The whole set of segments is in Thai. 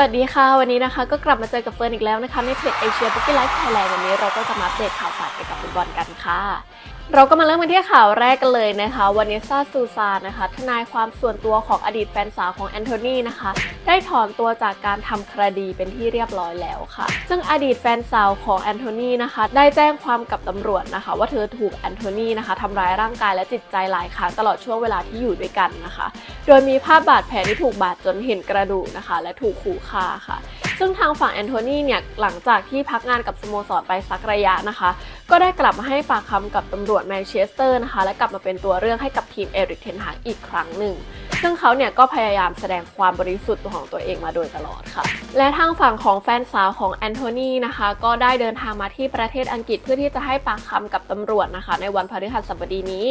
วัสดีค่ะ วันนี้นะคะก็กลับมาเจอกับเฟิร์นอีกแล้วนะคะในเพจเอเชียบุ๊กี้ไลฟ์ไทยแลนด์วันนี้เราก็จะมาอัปเดตข่าวสารเกี่ยวกับฟุตบอลกันค่ะ เราก็มาเริ่มกันที่ข่าวแรกกันเลยนะคะวานิซาซูซานนะคะ ทนายความส่วนตัวของอดีตแฟนสาวของแอนโทนีนะคะ ได้ถอนตัวจากการทำคดีเป็นที่เรียบร้อยแล้วค่ะ ซึ่งอดีตแฟนสาวของแอนโทนีนะคะ ได้แจ้งความกับตำรวจนะคะ ว่าเธอถูกแอนโทนีนะคะทำร้ายร่างกายและจิตใจหลายครั้งตลอดช่วงเวลาที่อยู่ด้วยกันนะคะ โดยมีภาพบาดแผลที่ถูกบาดจนเห็นกระดูกนะคะ และถูกขู่ฆ่าค่ะ ซึ่งทางฝั่งแอนโทนีเนี่ยหลังจากที่พักงานกับสโมสรไปสักระยะนะคะ ก็ได้กลับมาให้ปากคำกับตำรวจแมนเชสเตอร์นะคะ และกลับมาเป็นตัวเรื่องให้กับทีมเอริกเทนฮากอีกครั้งหนึ่ง ซึ่งเขาเนี่ยก็พยายามแสดงความบริสุทธิ์ตัวของตัวเองมาโดยตลอดค่ะ และทางฝั่งของแฟนสาวของแอนโทนีนะคะ ก็ได้เดินทางมาที่ประเทศอังกฤษเพื่อที่จะให้ปากคำกับตำรวจนะคะ ในวันพฤหัสบดีนี้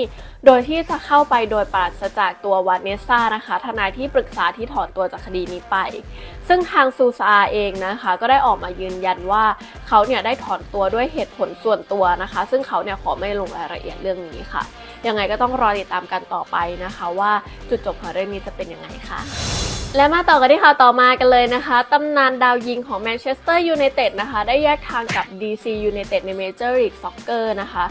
โดยที่จะเข้าไปโดยปราศจากตัววานเนสซ่านะคะ ทนายที่ปรึกษาที่ถอนตัวจากคดีนี้ไป ซึ่งทางซูซาเองนะคะ ก็ได้ออกมายืนยันว่าเขาเนี่ยได้ถอนตัวด้วยเหตุผลส่วนตัวนะคะ ซึ่งเขาเนี่ยขอไม่ลงรายละเอียดเรื่องนี้ค่ะ ยังไงก็ต้องรอติดตามกันต่อไปนะคะ ว่าจุดจบของเรื่องนี้จะเป็นยังไงค่ะและมาต่อกันที่ข่าวต่อมากันเลยนะคะตำนานดาวยิงของแมนเชสเตอร์ยูไนเต็ดนะคะ ได้แยกทางกับ DC United ในเมเจอร์ลีกซ็อกเกอร์นะคะ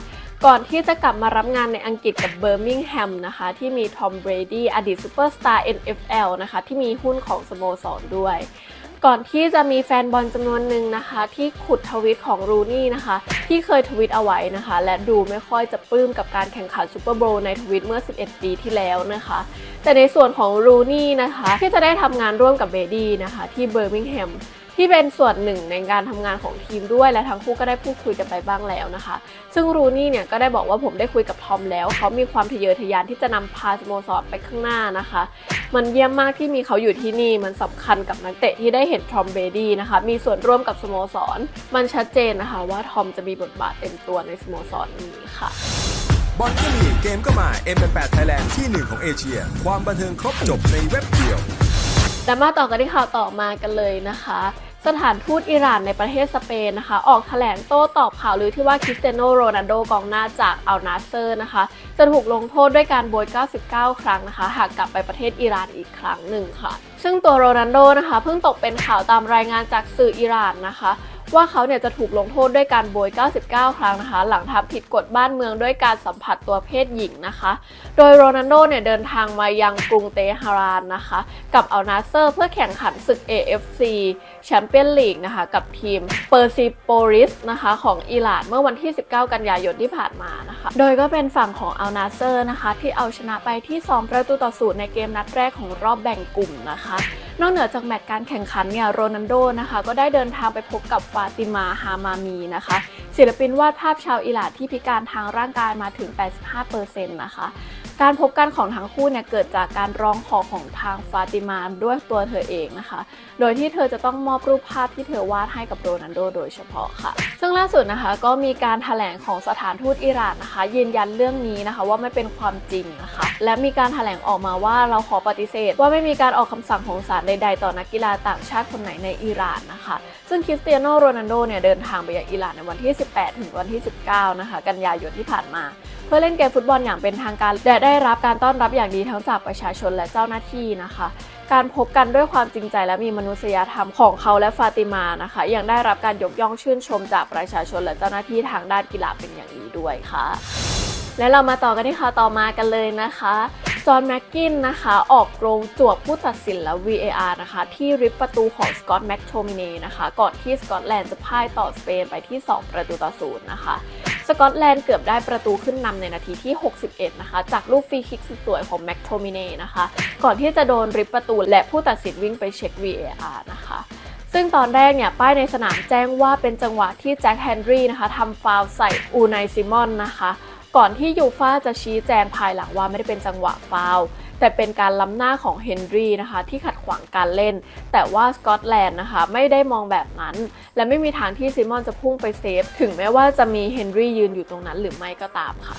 ก่อนที่จะกลับมารับงานในอังกฤษกับเบอร์มิงแฮมนะคะ ที่มีทอมเบรดี้อดีตซูเปอร์สตาร์ NFL นะคะ ที่มีหุ้นของสโมสรด้วย ก่อนที่จะมีแฟนบอลจำนวนหนึ่งนะคะ ที่ขุดทวิตของรูนี่นะคะ ที่เคยทวิตเอาไว้นะคะ และดูไม่ค่อยจะปลื้มกับการแข่งขันซูเปอร์โบว์ในทวิตเมื่อ 11 ปีที่แล้วนะคะ แต่ในส่วนของรูนี่นะคะ ที่จะได้ทำงานร่วมกับเบดี้นะคะ ที่เบอร์มิงแฮมที่เป็นส่วนหนึ่งในการทำงานของทีมด้วยและทั้งคู่ก็ได้พูดคุยกันไปบ้างแล้วนะคะ ซึ่งรูนี่เนี่ยก็ได้บอกว่าผมได้คุยกับทอมแล้ว เขามีความทะเยอทะยานที่จะนำพาสโมสรไปข้างหน้านะคะ มันเยี่ยมมากที่มีเขาอยู่ที่นี่มันสำคัญกับนักเตะที่ได้เห็นทอมเบรดี้นะคะ มีส่วนร่วมกับสโมสร มันชัดเจนนะคะว่าทอมจะมีบทบาทเต็มตัวในสโมสรนี้ค่ะบอลก็มีเกมก็มา M88 Thailand ที่หนึ่งของเอเชีย ความบันเทิงครบจบในเว็บเดียว และมาต่อกันที่ข่าวต่อมากันเลยนะคะ สถานทูตอิหร่านในประเทศสเปนนะคะ ออกแถลงโต้ตอบข่าวลือที่ว่าคริสเตียโนโรนัลโดกองหน้าจากอัลนาเซอร์นะคะ จะถูกลงโทษด้วยการโบย 99 ครั้งนะคะ หากกลับไปประเทศอิหร่านอีกครั้งหนึ่งค่ะ ซึ่งตัวโรนัลโดนะคะ เพิ่งตกเป็นข่าวตามรายงานจากสื่ออิหร่านนะคะ ว่าเขาเนี่ยจะถูกลงโทษด้วยการโบย 99 ครั้งนะคะ หลังทำผิดกฎบ้านเมืองด้วยการสัมผัสตัวเพศหญิงนะคะ โดยโรนัลโดเนี่ยเดินทางมายังกรุงเตหะรานนะคะ กับอัลนาเซอร์เพื่อแข่งขันศึก AFC แชมเปี้ยนลีกนะคะ กับทีมเปอร์ซิโปริสนะคะของอิหร่านเมื่อวันที่ 19 กันยายนที่ผ่านมานะคะ โดยก็เป็นฝั่งของอัลนาเซอร์นะคะ ที่เอาชนะไปที่ 2 ประตูต่อศูนย์ในเกมนัดแรกของรอบแบ่งกลุ่มนะคะ นอกเหนือจากแมตช์การแข่งขันเนี่ยโรนัลโดนะคะก็ได้เดินทางไปพบกับฟาติมาฮามามีนะคะศิลปินวาดภาพชาวอิหร่านที่พิการทางร่างกายมาถึง 85%นะคะ การพบกันของทั้งคู่เนี่ยเกิดจากการร้องขอของทางฟาติมาด้วยตัวเธอเองนะคะ โดยที่เธอจะต้องมอบรูปภาพที่เธอวาดให้กับโรนัลโดโดยเฉพาะค่ะ ซึ่งล่าสุดนะคะก็มีการแถลงของสถานทูตอิหร่านนะคะ ยืนยันเรื่องนี้นะคะว่าไม่เป็นความจริงนะคะ และมีการแถลงออกมาว่าเราขอปฏิเสธ ว่าไม่มีการออกคำสั่งของศาลใด ๆ ต่อนักกีฬาต่างชาติคนไหนในอิหร่านนะคะ ซึ่งคริสเตียโนโรนัลโดเนี่ยเดินทางไปยังอิหร่านในวันที่ 18 ถึงวันที่ 19 นะคะ กันยายนที่ผ่านมา เพื่อเล่นเกมฟุตบอลอย่างเป็นทางการและได้รับการต้อนรับอย่างดีทั้งจากประชาชนและเจ้าหน้าที่นะคะ การพบกันด้วยความจริงใจและมีมนุษยธรรมของเขาและฟาติมานะคะ ยังได้รับการยกย่องชื่นชมจากประชาชนและเจ้าหน้าที่ทางด้านกีฬาเป็นอย่างดีด้วยค่ะ และเรามาต่อกันที่ข่าวต่อมากันเลยนะคะจอห์นแม็กกินนะคะออกโรงจวบผู้ตัดสินและ VAR นะคะที่ริบประตูของสกอตแม็กโทมิเนนะคะก่อนที่สกอตแลนด์จะพ่ายต่อสเปนไปที่ 2 ประตูต่อศูนย์นะคะ สกอตแลนด์เกือบได้ประตูขึ้นนำในนาทีที่ 61 นะคะ จากลูกฟรีคิกสวยๆของแม็กโทมิเน่นะคะ ก่อนที่จะโดนริบประตูและผู้ตัดสินวิ่งไปเช็ค VAR นะคะ ซึ่งตอนแรกเนี่ย ป้ายในสนามแจ้งว่าเป็นจังหวะที่แจ็คแฮนรี่นะคะทำฟาวล์ใส่อูไนซิมอนนะคะ ก่อนที่ยูฟ่าจะชี้แจงภายหลังว่าไม่ได้เป็นจังหวะฟาวล์ แต่เป็นการล้ำหน้าของเฮนรี่นะคะที่ขัดขวางการเล่น แต่ว่าสกอตแลนด์นะคะไม่ได้มองแบบนั้น และไม่มีทางที่ซิมอนจะพุ่งไปเซฟ ถึงแม้ว่าจะมีเฮนรี่ยืนอยู่ตรงนั้นหรือไม่ก็ตามค่ะ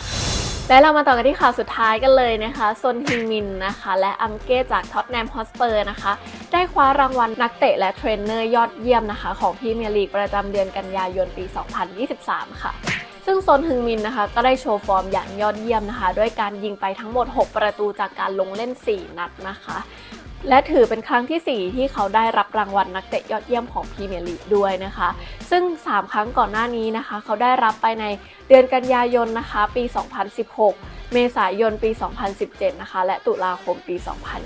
และเรามาต่อกันที่ข่าวสุดท้ายกันเลยนะคะซนฮิงมินนะคะ และอังเก้จากท็อตแนมฮอสเปอร์นะคะ ได้คว้ารางวัลนักเตะและเทรนเนอร์ยอดเยี่ยมนะคะ ของพรีเมียร์ลีกประจำเดือนกันยายนปี 2023 ค่ะ ซึ่งซนฮึงมินนะคะ ก็ได้โชว์ฟอร์มอย่างยอดเยี่ยมนะคะ ด้วยการยิงไปทั้งหมด 6 ประตูจากการลงเล่น 4 นัดนะคะและถือเป็นครั้งทีสี่ 4 ที่เขาได้รับรางวัลนักเตะยอดเยี่ยมของพรีเมียร์ลีกด้วยนะคะ ซึ่ง 3 ครั้งก่อนหน้านี้นะคะ เขาได้รับไปในเดือนกันยายนนะคะ ปี 2016 เมษายนปี 2017 นะคะ และตุลาคมปี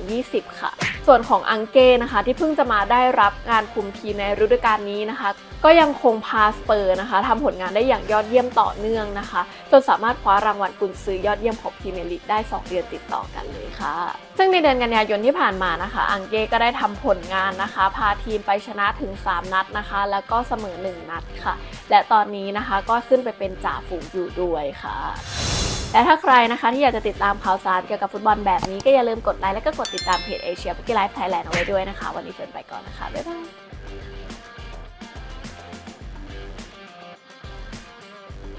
2020 ค่ะ ส่วนของอังเก้นะคะ ที่เพิ่งจะมาได้รับงานคุมทีมในฤดูกาลนี้นะคะ ก็ยังคงพาสเปอร์นะคะทำผลงานได้อย่างยอดเยี่ยมต่อเนื่องนะคะ จนสามารถคว้ารางวัลกุนซือยอดเยี่ยมของพรีเมียร์ลีกได้ 2 เดือนติดต่อกันเลยค่ะ ซึ่งในเดือนกันยายนที่ผ่านมานะคะ อังเก้ก็ได้ทำผลงานนะคะ พาทีมไปชนะถึง 3 นัดนะคะ แล้วก็เสมอ 1 นัดค่ะ และตอนนี้นะคะก็ขึ้นไปเป็นจ่าฝูงอยู่ด้วยค่ะและถ้าใครนะคะที่อยากจะติดตามข่าวสารเกี่ยวกับฟุตบอลแบบนี้ก็อย่าลืมกดไลค์และก็กดติดตามเพจเอเชีย u ุกี้ไลฟ์ไทยแลนด์เอาไว้ด้วยนะคะ วันนี้เฟิร์นไปก่อนนะคะ บ๊ายบาย